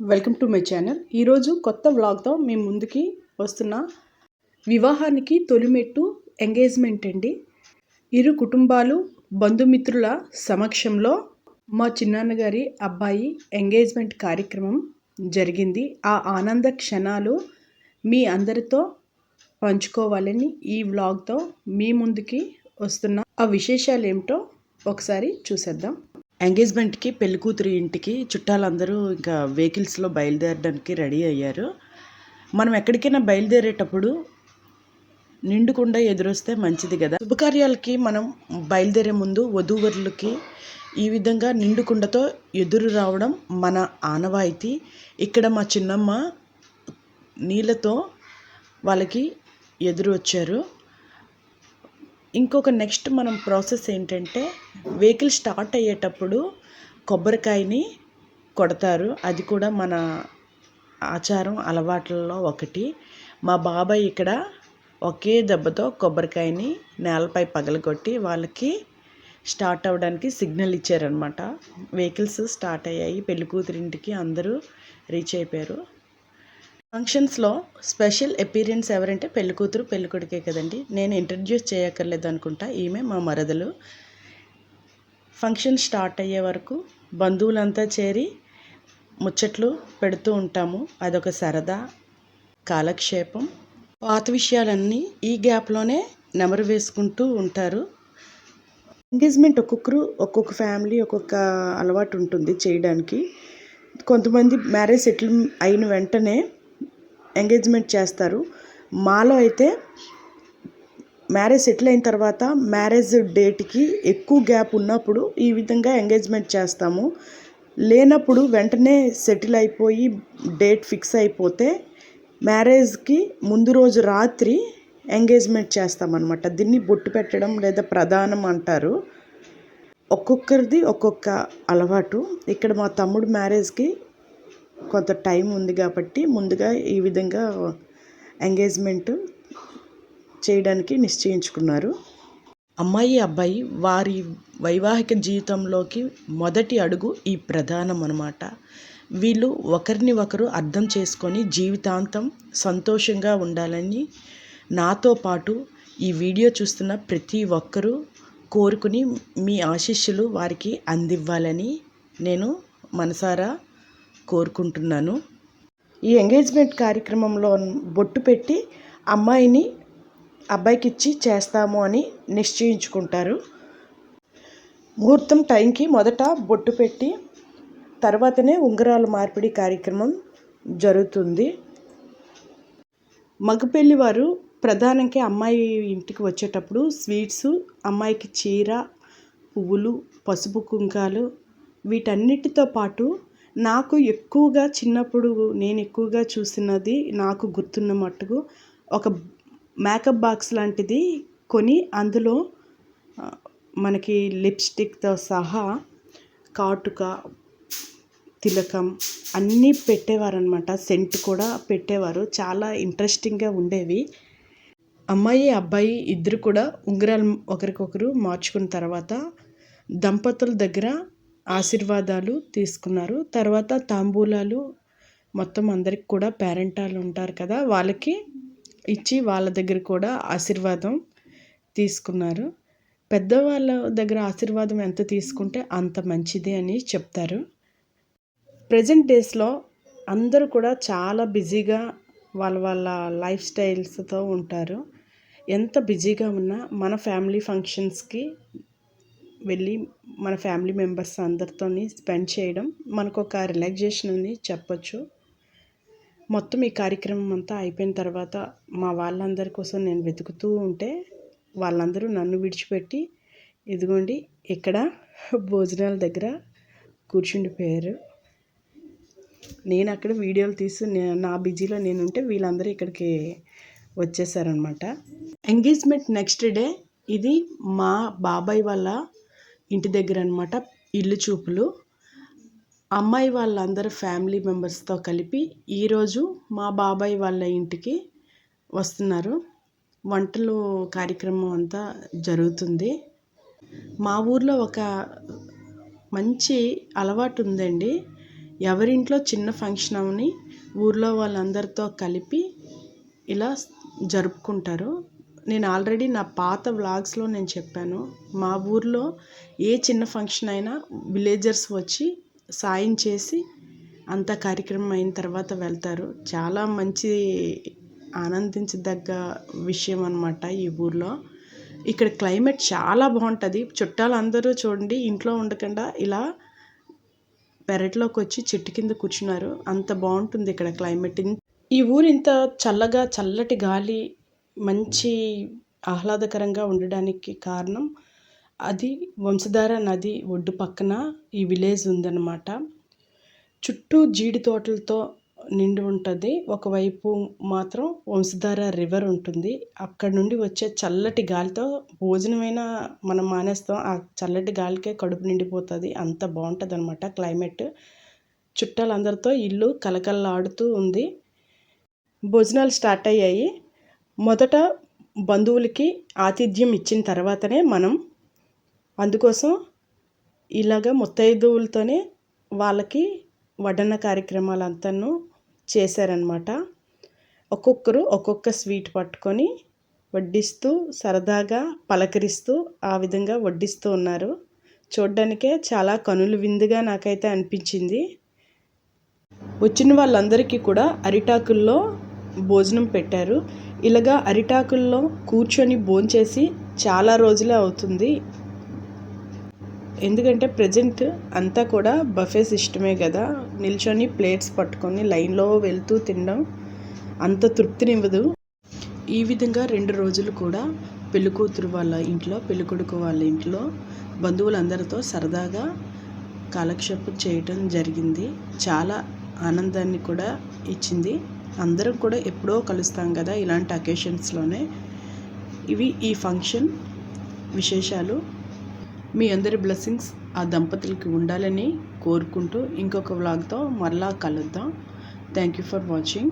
Welcome to my channel. ఈరోజు కొత్త వ్లాగ్తో మేము ముందుకి వస్తున్న వివాహానికి తొలిమెట్టు ఎంగేజ్మెంట్ అండి. ఇరు కుటుంబాలు బంధుమిత్రుల సమక్షంలో మా చిన్నాన్నగారి అబ్బాయి ఎంగేజ్మెంట్ కార్యక్రమం జరిగింది. ఆ ఆనంద క్షణాలు మీ అందరితో పంచుకోవాలని ఈ వ్లాగ్తో మీ ముందుకి వస్తున్న ఆ విశేషాలు ఏమిటో ఒకసారి చూసేద్దాం. ఎంగేజ్మెంట్కి పెళ్ళికూతురి ఇంటికి చుట్టాలందరూ ఇంకా వెహికల్స్లో బయలుదేరడానికి రెడీ అయ్యారు. మనం ఎక్కడికైనా బయలుదేరేటప్పుడు నిండుకుండా ఎదురొస్తే మంచిది కదా. శుభకార్యాలకి మనం బయలుదేరే ముందు వధూవరులకి ఈ విధంగా నిండుకుండతో ఎదురు రావడం మన ఆనవాయితీ. ఇక్కడ మా చిన్నమ్మ నీళ్ళతో వాళ్ళకి ఎదురు వచ్చారు. ఇంకొక నెక్స్ట్ మనం ప్రాసెస్ ఏంటంటే వెహికల్ స్టార్ట్ అయ్యేటప్పుడు కొబ్బరికాయని కొడతారు. అది కూడా మన ఆచారం అలవాట్లలో ఒకటి. మా బాబాయ్ ఇక్కడ ఒకే దెబ్బతో కొబ్బరికాయని నేలపై పగలగొట్టి వాళ్ళకి స్టార్ట్ అవ్వడానికి సిగ్నల్ ఇచ్చారనమాట వెహికల్స్ స్టార్ట్ అయ్యాయి. పెళ్ళికూతురింటికి అందరూ రీచ్ అయిపోయారు. ఫంక్షన్స్లో స్పెషల్ ఎపీరియన్స్ ఎవరంటే పెళ్ళి కూతురు పెళ్ళి కదండి. నేను ఇంట్రడ్యూస్ చేయక్కర్లేదు అనుకుంటా. ఈమె మా మరదలు. ఫంక్షన్ స్టార్ట్ అయ్యే వరకు బంధువులంతా చేరి ముచ్చట్లు పెడుతూ ఉంటాము. అదొక సరదా కాలక్షేపం. పాత విషయాలన్నీ ఈ గ్యాప్లోనే నెమరు వేసుకుంటూ ఉంటారు. ఎంగేజ్మెంట్ ఒక్కొక్కరు ఒక్కొక్క ఫ్యామిలీ ఒక్కొక్క అలవాటు ఉంటుంది చేయడానికి. కొంతమంది మ్యారేజ్ సెటిల్ అయిన వెంటనే ఎంగేజ్మెంట్ చేస్తారు. మాలో అయితే మ్యారేజ్ సెటిల్ అయిన తర్వాత మ్యారేజ్ డేట్కి ఎక్కువ గ్యాప్ ఉన్నప్పుడు ఈ విధంగా ఎంగేజ్మెంట్ చేస్తాము. లేనప్పుడు వెంటనే సెటిల్ అయిపోయి డేట్ ఫిక్స్ అయిపోతే మ్యారేజ్కి ముందు రోజు రాత్రి ఎంగేజ్మెంట్ చేస్తామన్నమాట. దీన్ని బొట్టు పెట్టడం లేదా ప్రధానం అంటారు. ఒక్కొక్కరిది ఒక్కొక్క అలవాటు. ఇక్కడ మా తమ్ముడు మ్యారేజ్కి కొంత టైం ఉంది కాబట్టి ముందుగా ఈ విధంగా ఎంగేజ్మెంట్ చేయడానికి నిశ్చయించుకున్నారు. అమ్మాయి అబ్బాయి వారి వైవాహిక జీవితంలోకి మొదటి అడుగు ఈ ప్రధానం అనమాట వీళ్ళు ఒకరిని ఒకరు అర్థం చేసుకొని జీవితాంతం సంతోషంగా ఉండాలని నాతో పాటు ఈ వీడియో చూస్తున్న ప్రతి ఒక్కరూ కోరుకుని మీ ఆశీస్సులు వారికి అందివ్వాలని నేను మనసారా కోరుకుంటున్నాను. ఈ ఎంగేజ్మెంట్ కార్యక్రమంలో బొట్టు పెట్టి అమ్మాయిని అబ్బాయికి ఇచ్చి చేస్తాము అని నిశ్చయించుకుంటారు. ముహూర్తం టైంకి మొదట బొట్టు పెట్టి తర్వాతనే ఉంగరాల మార్పిడి కార్యక్రమం జరుగుతుంది. మగపెళ్ళి వారు ప్రధానంగా అమ్మాయి ఇంటికి వచ్చేటప్పుడు స్వీట్స్ అమ్మాయికి చీర పువ్వులు పసుపు కుంకాలు వీటన్నిటితో పాటు నాకు ఎక్కువగా చిన్నప్పుడు నేను ఎక్కువగా చూసినది నాకు గుర్తున్న మట్టుకు ఒక మేకప్ బాక్స్ లాంటిది కొని అందులో మనకి లిప్స్టిక్తో సహా కాటుక తిలకం అన్నీ పెట్టేవారనమాట సెంట్ కూడా పెట్టేవారు. చాలా ఇంట్రెస్టింగ్గా ఉండేవి. అమ్మాయి అబ్బాయి ఇద్దరు కూడా ఉంగరాలు ఒకరికొకరు మార్చుకున్న తర్వాత దంపతుల దగ్గర ఆశీర్వాదాలు తీసుకున్నారు. తర్వాత తాంబూలాలు మొత్తం అందరికి కూడా పేరెంటాలు ఉంటారు కదా వాళ్ళకి ఇచ్చి వాళ్ళ దగ్గర కూడా ఆశీర్వాదం తీసుకున్నారు. పెద్దవాళ్ళ దగ్గర ఆశీర్వాదం ఎంత తీసుకుంటే అంత మంచిది అని చెప్తారు. ప్రజెంట్ డేస్లో అందరూ కూడా చాలా బిజీగా వాళ్ళ వాళ్ళ లైఫ్ స్టైల్స్తో ఉంటారు. ఎంత బిజీగా ఉన్నా మన ఫ్యామిలీ ఫంక్షన్స్కి వెళ్ళి మన ఫ్యామిలీ మెంబర్స్ అందరితో స్పెండ్ చేయడం మనకు ఒక రిలాక్సేషన్ అని చెప్పొచ్చు. మొత్తం ఈ కార్యక్రమం అంతా అయిపోయిన తర్వాత మా వాళ్ళందరి కోసం నేను వెతుకుతూ ఉంటే వాళ్ళందరూ నన్ను విడిచిపెట్టి ఇదిగోండి ఇక్కడ భోజనాల దగ్గర కూర్చుండిపోయారు నేను అక్కడ వీడియోలు తీసి నా బిజీలో నేను ఉంటే వీళ్ళందరూ ఇక్కడికి వచ్చేసారనమాట ఎంగేజ్మెంట్ నెక్స్ట్ డే. ఇది మా బాబాయ్ వాళ్ళ ఇంటి దగ్గర అనమాట ఇల్లు చూపులు. అమ్మాయి వాళ్ళందరూ ఫ్యామిలీ మెంబర్స్తో కలిపి ఈరోజు మా బాబాయ్ వాళ్ళ ఇంటికి వస్తున్నారు. వంటలు కార్యక్రమం అంతా జరుగుతుంది. మా ఊర్లో ఒక మంచి అలవాటు ఉందండి. ఎవరింట్లో చిన్న ఫంక్షన్ అవని ఊర్లో వాళ్ళందరితో కలిపి ఇలా జరుపుకుంటారు. నేను ఆల్రెడీ నా పాత వ్లాగ్స్లో నేను చెప్పాను. మా ఊర్లో ఏ చిన్న ఫంక్షన్ అయినా విలేజర్స్ వచ్చి సాయం చేసి అంత కార్యక్రమం అయిన తర్వాత వెళ్తారు. చాలా మంచి ఆనందించదగ్గ విషయం అనమాట ఈ ఊర్లో. ఇక్కడ క్లైమేట్ చాలా బాగుంటుంది. చుట్టాలు అందరూ చూడండి ఇంట్లో ఉండకుండా ఇలా పెరట్లోకి వచ్చి చెట్టు కింద కూర్చున్నారు. అంత బాగుంటుంది ఇక్కడ క్లైమేట్. ఈ ఊరు ఇంత చల్లగా చల్లటి గాలి మంచి ఆహ్లాదకరంగా ఉండడానికి కారణం అది వంశధార నది ఒడ్డు పక్కన ఈ విలేజ్ ఉందన్నమాట. చుట్టూ జీడి తోటలతో నిండి ఉంటుంది. ఒకవైపు మాత్రం వంశధార రివర్ ఉంటుంది. అక్కడ నుండి వచ్చే చల్లటి గాలితో భోజనమైనా మనం మానేస్తాం. ఆ చల్లటి గాలికే కడుపు నిండిపోతుంది. అంత బాగుంటుంది అనమాట క్లైమేట్. చుట్టాలందరితో ఇల్లు కలకల్లాడుతూ ఉంది. భోజనాలు స్టార్ట్ అయ్యాయి. మొదట బంధువులకి ఆతిథ్యం ఇచ్చిన తర్వాతనే మనం అందుకోసం ఇలాగ ముత్తైదువులతోనే వాళ్ళకి వడ్డన కార్యక్రమాలంతాను చేశారనమాట ఒక్కొక్కరు ఒక్కొక్క స్వీట్ పట్టుకొని వడ్డిస్తూ సరదాగా పలకరిస్తూ ఆ విధంగా వడ్డిస్తూ ఉన్నారు. చూడ్డానికే చాలా కనులు విందుగా నాకైతే అనిపించింది. వచ్చిన వాళ్ళందరికీ కూడా అరిటాకుల్లో భోజనం పెట్టారు. ఇలాగా అరిటాకుల్లో కూర్చొని భోంచేసి చాలా రోజులే అవుతుంది. ఎందుకంటే ప్రజెంట్ అంతా కూడా బఫే సిస్టమే కదా. నిల్చొని ప్లేట్స్ పట్టుకొని లైన్లో వెళ్తూ తినడం అంత తృప్తినివ్వదు. ఈ విధంగా రెండు రోజులు కూడా పెళ్ళికూతురు వాళ్ళ ఇంట్లో పెళ్ళికొడుకు వాళ్ళ ఇంట్లో బంధువులందరితో సరదాగా కాలక్షేపం చేయటం జరిగింది. చాలా ఆనందాన్ని కూడా ఇచ్చింది. అందరం కూడా ఎప్పుడో కలుస్తాం కదా ఇలాంటి అకేషన్స్లోనే ఇవి ఈ ఫంక్షన్ విశేషాలు. మీ అందరి బ్లెస్సింగ్స్ ఆ దంపతులకి ఉండాలని కోరుకుంటూ ఇంకొక వ్లాగ్తో మరలా కలుద్దాం. Thank you for watching